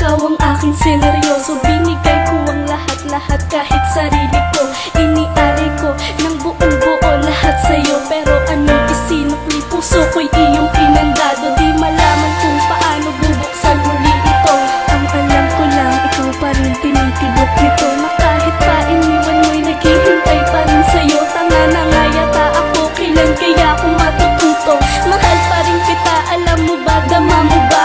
Ikaw ang aking seneryoso Binigay ko ang lahat-lahat kahit sarili ko. Iniari ko ng buong buo lahat sa'yo. Pero anong isinukli puso ko'y iyong pinandado? Di malaman kung paano bubuksan muli ito. Ang alam ko lang ikaw pa rin pinitibok nito. Na kahit pa iniwan mo'y naghihintay pa rin sa'yo. Tanga na nga yata ako kailan kaya kung matututo? Mahal pa rin kita alam mo ba dama mo ba?